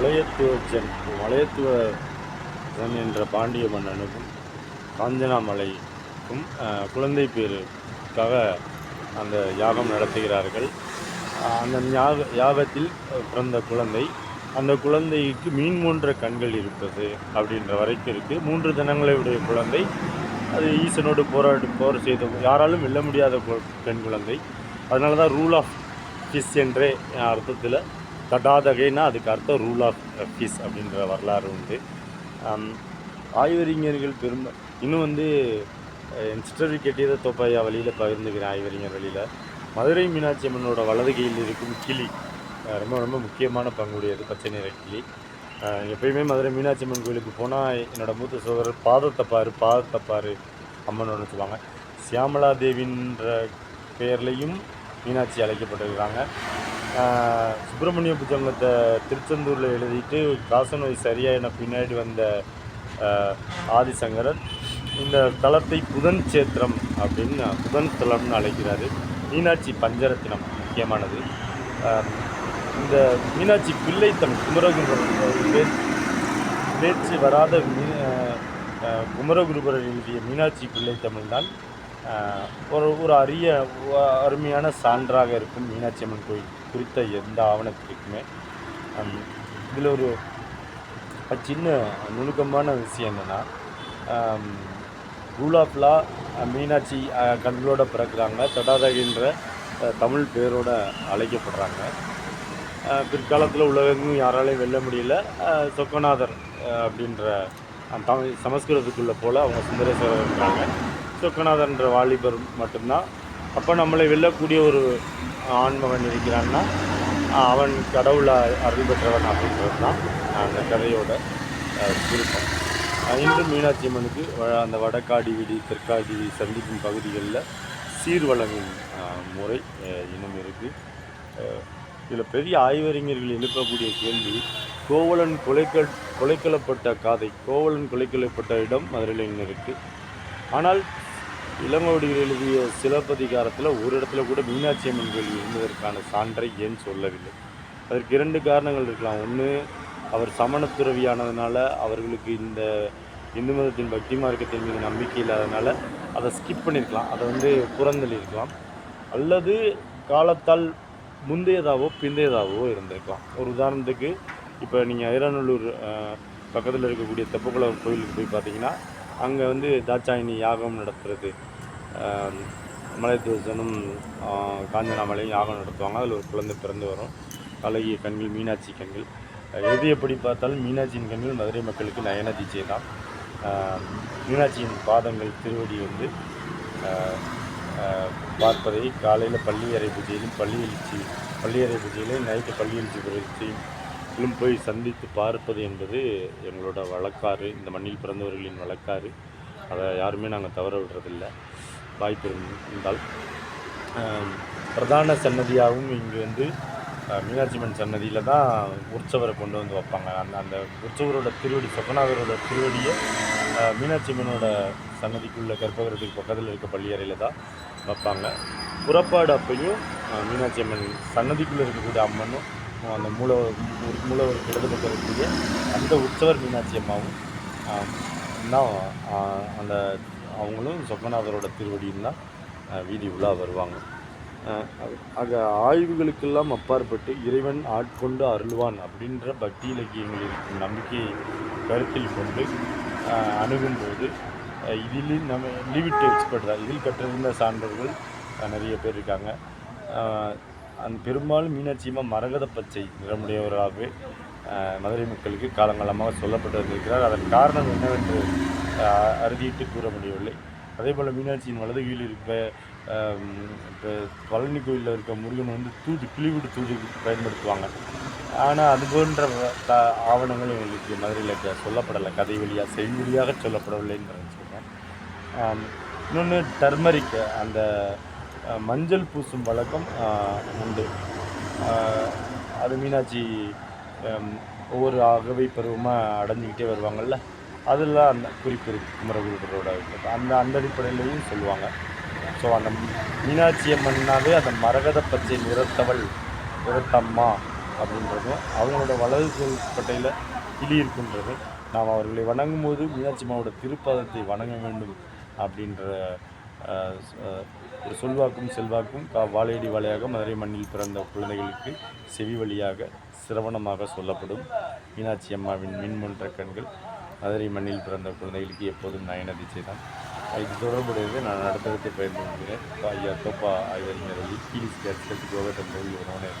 மலையத்துவஜன் மலையத்துவன் என்ற பாண்டிய மன்னனுக்கும் காஞ்சனாமலைக்கும் குழந்தை பேருக்காக அந்த யாகம் நடத்துகிறார்கள். அந்த யாக யாகத்தில் பிறந்த குழந்தை அந்த குழந்தைக்கு மீன் போன்ற கண்கள் இருப்பது அப்படின்ற வரைக்கும் இருக்குது மூன்று தினங்களுடைய குழந்தை அது ஈசனோடு போராடி போர் செய்த யாராலும் வெல்ல முடியாத பெண் குழந்தை. அதனால தான் ரூல் ஆஃப் ஃபிஷ் என்றே அர்த்தத்தில் தடாதகைன்னா அதுக்கு அர்த்தம் ரூல் ஆஃப் பீஸ் அப்படின்ற வரலாறு உண்டு. ஆய்வறிஞர்கள் பெரும்ப இன்னும் வந்து என் சிஸ்டர் கெட்டியதை தோப்பாயா வழியில் பகிர்ந்துக்கிறேன் ஆய்வறிஞர் வழியில். மதுரை மீனாட்சி அம்மனோட வலது கையில் இருக்கும் கிளி ரொம்ப ரொம்ப முக்கியமான பங்குடையது பச்சை நிற கிளி. எப்பயுமே மதுரை மீனாட்சி அம்மன் கோயிலுக்கு போனால் என்னோடய மூத்த சோதரர் பாதத்தை பாரு அம்மனோட சொல்லுவாங்க. சியாமலா தேவின்ற பெயர்லையும் மீனாட்சி அழைக்கப்பட்டிருக்கிறாங்க. சுப்பிரமணிய புத்தகத்தை திருச்செந்தூரில் எழுதிட்டு காசநோய் என பின்னாடி வந்த ஆதிசங்கரன் இந்த தலத்தை புதன் சேத்திரம் அப்படின்னு புதன் தலம்னு அழைக்கிறாரு. மீனாட்சி பஞ்சரத்தினம் முக்கியமானது. இந்த மீனாட்சி பிள்ளைத்தன் குமரகுருபரன் பேர் பேச்சு வராத மீ குமரகுருபரர் எழுதிய மீனாட்சி பிள்ளைத்தமிழ் தான் ஒரு ஒரு அரிய அருமையான சான்றாக இருக்கும் மீனாட்சி அம்மன் கோயில். குறித்த எந்த ஆவணத்திற்குமே. இதில் ஒரு சின்ன நுணுக்கமான விஷயம் என்னென்னா ரூல் ஆஃப் லா மீனாட்சி கண்களோட பிறக்கிறாங்க. தடாதகின்ற தமிழ் பேரோட அழைக்கப்படுறாங்க. பிற்காலத்தில் உலகெங்கும் யாராலையும் வெல்ல முடியல. சொக்கநாதர் அப்படின்ற அந்த தமிழ் சமஸ்கிருதத்துக்குள்ளே போல் அவங்க சுந்தரேஸ்வரர் இருக்காங்க. சொக்கநாதர்ன்ற வாலிபர் மட்டும்தான் அப்போ நம்மளை வெல்லக்கூடிய ஒரு ஆண்மகன் இருக்கிறான்னா அவன் கடவுளை அருள் பெற்றவன் அப்படின்றது தான் அந்த கதையோட ஆஹ் சுருக்கம் ஆஹ் இன்று மீனாட்சி அம்மனுக்கு அந்த வடக்காடி வீதி தெற்காடி வீதி சந்திக்கும் பகுதிகளில் சீர் வழங்கும் முறை இன்னும் இருக்குது இதில் பெரிய ஆய்வறிஞர்கள் எழுப்பக்கூடிய கேள்வி கோவலன் கொலைக்க கொலைக்கலப்பட்ட காதை கோவலன் கொலைக்கலப்பட்ட இடம் மதுரையில் இன்னும் இருக்குது ஆனால் இளங்கோடிகள் எழுதிய சிலப்பதிகாரத்தில் ஒரு இடத்துல கூட மீனாட்சி அம்மன் கோயில் இருந்ததற்கான சான்றை ஏன் சொல்லவில்லை? அதற்கு இரண்டு காரணங்கள் இருக்கலாம். ஒன்று அவர் சமணத்துறவியானதுனால அவர்களுக்கு இந்த இந்து மதத்தின் பக்தி மார்க்கத்தின் மீது நம்பிக்கை இல்லாதனால அதை ஸ்கிப் பண்ணியிருக்கலாம் அதை வந்து புறந்தள்ளியிருக்கலாம். அல்லது காலத்தால் முந்தையதாகவோ பிந்தையதாகவோ இருந்திருக்கலாம். ஒரு உதாரணத்துக்கு இப்போ நீங்கள் ஐராநல்லூர் பக்கத்தில் இருக்கக்கூடிய தெப்பக்குளம் கோயிலுக்கு போய் பார்த்தீங்கன்னா அங்கே வந்து தாட்சாயினி யாகம் நடத்துறது. மலைத்தூசனும் காஞ்சனாமலையும் யாகம் நடத்துவாங்க. அதில் ஒரு குழந்தை பிறந்து வரும். அழகிய கண்கள் மீனாட்சி கண்கள். எது எப்படி பார்த்தாலும் மீனாட்சியின் கண்கள் மதுரை மக்களுக்கு நயன தீட்சை தான் மீனாட்சியின் பாதங்கள் திருவடி வந்து பார்ப்பதை காலையில் பள்ளி அறை பூஜையிலும் பள்ளி எழுச்சி பள்ளி அறை பூஜையிலும் நைட்டு பள்ளி எழுச்சி பூஜையிலும் போய் சந்தித்து பார்ப்பது என்பது எங்களோட வழக்காறு. இந்த மண்ணில் பிறந்தவர்களின் வழக்காறு. அதை யாருமே நாங்கள் தவற விடுறதில்லை. வாய்ப்பு இருந்தால். பிரதான சன்னதியாகவும் இங்கே வந்து மீனாட்சி அம்மன் சன்னதியில் தான் உற்சவரை கொண்டு வந்து வைப்பாங்க. அந்த அந்த உற்சவரோட திருவடி சொக்கநாதரோட திருவடியை ஆஹ் மீனாட்சி அம்மனோட சன்னதிக்குள்ள கற்பகிரத்துக்கு பக்கத்தில் இருக்க பள்ளியறையில் தான் வைப்பாங்க. புறப்பாடு அப்பையும் மீனாட்சி அம்மன் சன்னதிக்குள்ளே இருக்கக்கூடிய அம்மனும் அந்த மூல ஒரு மூலவருக்கு இடது பக்கம் இருக்கக்கூடிய அந்த உற்சவர் மீனாட்சி அம்மாவும் தான் அந்த அவங்களும் சொக்கநாதரோட திருவடியில் தான் வீதி உலா வருவாங்க. ஆஹ் ஆக ஆய்வுகளுக்கெல்லாம் அப்பாற்பட்டு இறைவன் ஆட்கொண்டு அருள்வான் அப்படின்ற பக்தி இலக்கியங்கள் இருக்கும் நம்பிக்கையை கருத்தில் கொண்டு அணுகும்போது இதில் நம்ம லிமிட் எக்ஸ்பர்ட் தான். இதில் கற்றிருந்த சான்றவர்கள் நிறைய பேர் இருக்காங்க. அந்த பெரும்பாலும் மீனாட்சியம்மா மரகத பச்சை நிறமுடையவராகவே மதுரை மக்களுக்கு காலங்காலமாக சொல்லப்பட்டு வந்திருக்கிறார் அதன் காரணம் என்னவென்று அறுதியிட்டு கூற முடியவில்லை. அதே போல் மீனாட்சியின் வலது கீழ் இருக்க இப்போ பழனி கோயிலில் இருக்க முருகன் வந்து தூது கிளிவிடு தூது பயன்படுத்துவாங்க. ஆனால் அது போன்ற த ஆவணங்கள் எங்களுக்கு மதுரையில் சொல்லப்படலை. கதை வழியாக செய்வழியாக சொல்லப்படவில்லைன்னு சொல்கிறேன் இன்னொன்று டர்மரிக் அந்த மஞ்சள் பூசும் வழக்கம் உண்டு. அது மீனாட்சி ஒவ்வொரு அகவை பருவமாக அடைஞ்சிக்கிட்டே வருவாங்கள்ல அதெல்லாம் அந்த குறிப்பு இருக்குது குமரகுருபரோட அந்த அந்த அடிப்படையிலையும் சொல்லுவாங்க. ஸோ அந்த மீனாட்சி அம்மன்னாவே அந்த மரகத பச்சை நிறத்தவள் நிறத்தம்மா அப்படின்றதும் அவங்களோட வலது பட்டையில் கிளி இருக்கின்றது நாம் அவர்களை வணங்கும் போது மீனாட்சி அம்மாவோட திருப்பாதத்தை வணங்க வேண்டும் அப்படின்ற ஒரு சொல்வாக்கும் செல்வாக்கும் கா வாழையடி வாழையாக மதுரை மண்ணில் பிறந்த குழந்தைகளுக்கு செவி வழியாக சிரவணமாக சொல்லப்படும் மீனாட்சி அம்மாவின் மின்மன்ற கண்கள். மதுரை மண்ணில் பிறந்த குழந்தைகளுக்கு எப்போதும் நயன திசை தான். இது தொடர்புடையது நான் அடுத்தடுத்து பயன்படுத்துகிறேன். ஐயா தோப்பா ஆய்வறிஞர் வழி கீழ் கேட்கறதுக்கு யோகத்தன் கோவில் உணவனர்